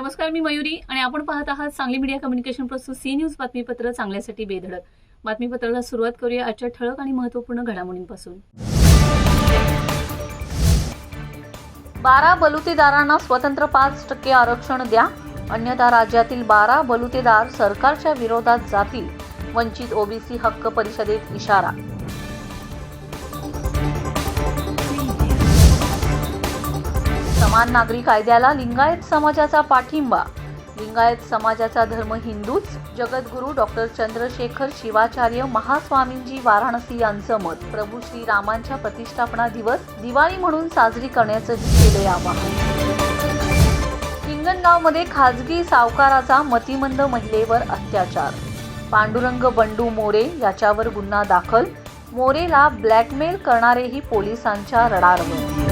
नमस्कार मी मयुरी आणि आपण पाहत आहात सांगली मीडिया कम्युनिकेशन प्रस्तुत सी न्यूज बातमीपत्र चांगल्यासाठी बेधडक. बातमीपत्राला सुरुवात करूया आजच्या ठळक आणि महत्त्वपूर्ण घडामोडींपासून. बारा बलुतेदारांना स्वतंत्र पाच टक्के आरक्षण द्या. अन्यथा राज्यातील बारा बलुतेदार सरकारच्या विरोधात जातील. वंचित ओबीसी हक्क परिषदेत इशारा समान नागरी कायद्याला लिंगायत समाजाचा पाठिंबा. लिंगायत समाजाचा धर्म हिंदूच जगद्गुरू डॉक्टर चंद्रशेखर शिवाचार्य महास्वामींजी वाराणसी यांचं मत. प्रभू श्रीरामांच्या प्रतिष्ठापना दिवस दिवाळी म्हणून साजरी करण्याचंही केले आवाहन. हिंगणगावमध्ये खाजगी सावकाराचा मतिमंद महिलेवर अत्याचार. पांडुरंग बंडू मोरे याच्यावर गुन्हा दाखल. मोरेला ब्लॅकमेल करणारेही पोलिसांच्या रडारवर.